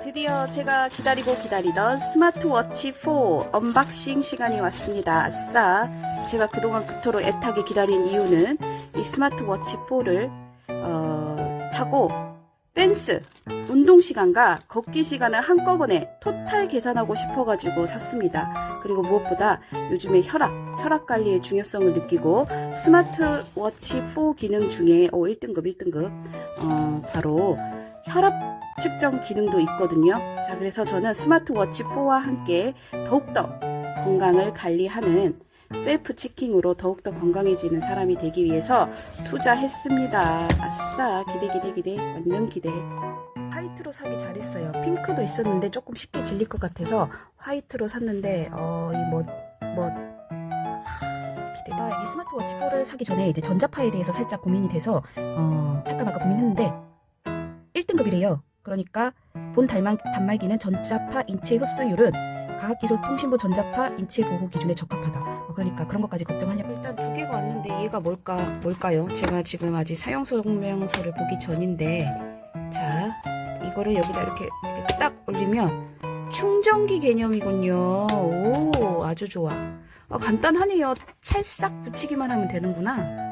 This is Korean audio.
드디어 제가 기다리고 기다리던 스마트워치 4 언박싱 시간이 왔습니다. 아싸! 제가 그동안 그토록 애타게 기다린 이유는 이 스마트워치 4를 어, 차고 댄스, 운동 시간과 걷기 시간을 한꺼번에 토탈 계산하고 싶어가지고 샀습니다. 그리고 무엇보다 요즘에 혈압, 혈압 관리의 중요성을 느끼고 스마트워치 4 기능 중에 어, 1등급, 1등급 어, 바로 혈압 측정 기능도 있거든요. 자, 그래서 저는 스마트워치 4와 함께 더욱더 건강을 관리하는 셀프 체킹으로 더욱더 건강해지는 사람이 되기 위해서 투자했습니다. 아싸, 기대, 기대, 기대. 완전 기대. 화이트로 사기 잘했어요. 핑크도 있었는데 조금 쉽게 질릴 것 같아서 화이트로 샀는데, 어, 이 뭐, 뭐, 기대가 이 스마트워치 4를 사기 전에 이제 전자파에 대해서 살짝 고민이 돼서, 어, 살까 말까 고민했는데, 1등급이래요. 그러니까 본 단말, 단말기는 전자파 인체 흡수율은 과학기술 통신부 전자파 인체 보호 기준에 적합하다. 어, 그러니까 그런 것까지 걱정하냐. 일단 두 개가 왔는데 얘가 뭘까 뭘까요? 제가 지금 아직 사용 설명서를 보기 전인데 자 이거를 여기다 이렇게, 이렇게 딱 올리면 충전기 개념이군요. 오 아주 좋아. 어, 간단하네요. 찰싹 붙이기만 하면 되는구나.